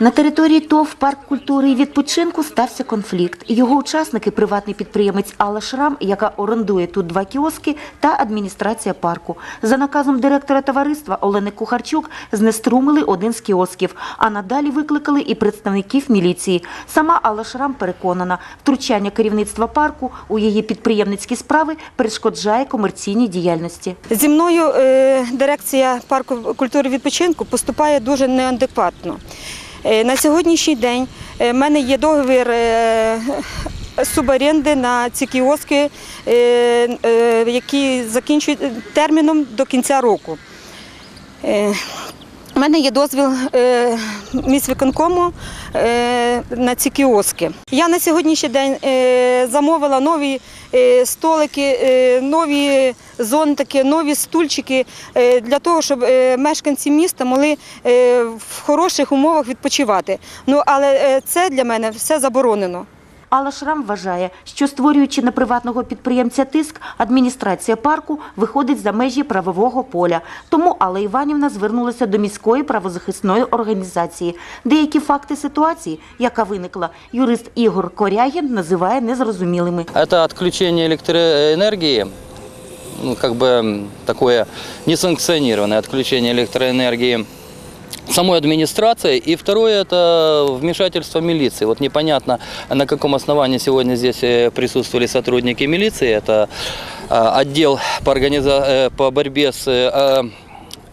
На території ТОВ парк культури і відпочинку стався конфлікт. Його учасники приватний підприємець Алла Шрам, яка орендує тут два кіоски, та адміністрація парку. За наказом директора товариства Олени Кухарчук знеструмили один з кіосків, а надалі викликали і представників міліції. Сама Алла Шрам переконана, втручання керівництва парку у її підприємницькі справи перешкоджає комерційній діяльності. Зі мною е, дирекція парку культури відпочинку поступає дуже неадекватно. Е, На сьогоднішній день е, в мене є договір е, суборенди на ці кіоски, які закінчують терміном до кінця року. У мене є дозвіл е, міськвиконкому е, на ці кіоски. Я на сьогоднішній день е, замовила нові е, столики, е, нові зонтики, нові стульчики е, для того, щоб е, мешканці міста могли е, в хороших умовах відпочивати. Ну але е, це для мене все заборонено. Алла Шрам вважає, що створюючи на приватного підприємця тиск, адміністрація парку виходить за межі правового поля. Тому Алла Іванівна звернулася до міської правозахисної організації. Деякі факти ситуації, яка виникла, юрист Ігор Корягін називає незрозумілими. Это отключение электроэнергии, ну, как бы м, такое несанкционированное отключение электроэнергии самой администрации. И второе – это вмешательство милиции. Вот непонятно, на каком основании сегодня здесь э, присутствовали сотрудники милиции. Это а, отдел по, организа- э, по борьбе с э, а,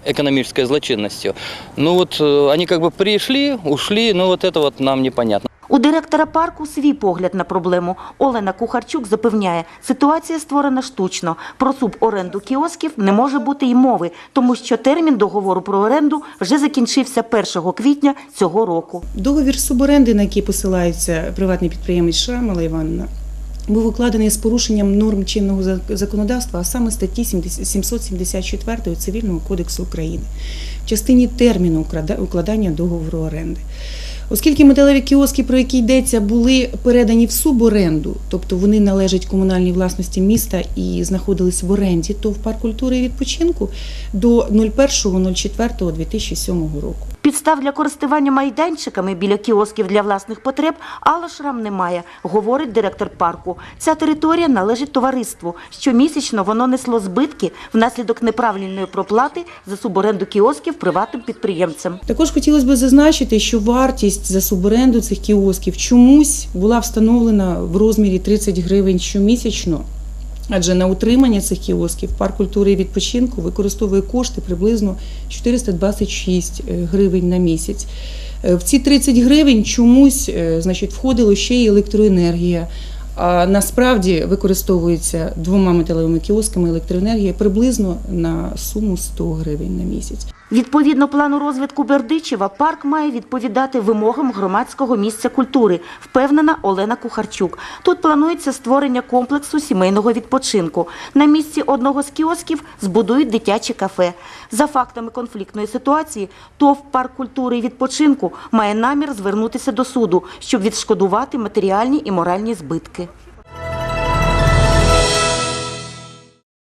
экономической злочинностью. Ну вот э, они как бы пришли, ушли, но вот это вот нам непонятно. У директора парку свій погляд на проблему. Олена Кухарчук запевняє, ситуація створена штучно. Про суборенду кіосків не може бути й мови, тому що термін договору про оренду вже закінчився 1 квітня цього року. Договір суборенди, на який посилається приватний підприємець Шрамала Іванівна, був укладений з порушенням норм чинного законодавства, а саме статті 774 Цивільного кодексу України в частині терміну укладання договору оренди. Оскільки металеві кіоски, про які йдеться, були передані в суборенду, тобто вони належать комунальній власності міста і знаходились в оренді, то в парк культури і відпочинку до 01.04.2007 року. Підстав для користування майданчиками біля кіосків для власних потреб Алла Шрам немає, говорить директор парку. Ця територія належить товариству. Щомісячно воно несло збитки внаслідок неправильної проплати за суборенду кіосків приватним підприємцям. Також хотілося б зазначити, що вартість за суборенду цих кіосків чомусь була встановлена в розмірі 30 гривень щомісячно. Адже на утримання цих кіосків парк культури і відпочинку використовує кошти приблизно 426 гривень на місяць. Е, В ці 30 гривень чомусь е, значить, входило ще й електроенергія. Насправді використовується двома металевими кіосками електроенергія приблизно на суму 100 гривень на місяць. Відповідно плану розвитку Бердичева, парк має відповідати вимогам громадського місця культури, впевнена Олена Кухарчук. Тут планується створення комплексу сімейного відпочинку. На місці одного з кіосків збудують дитяче кафе. За фактами конфліктної ситуації, ТОВ парк культури і відпочинку має намір звернутися до суду, щоб відшкодувати матеріальні і моральні збитки.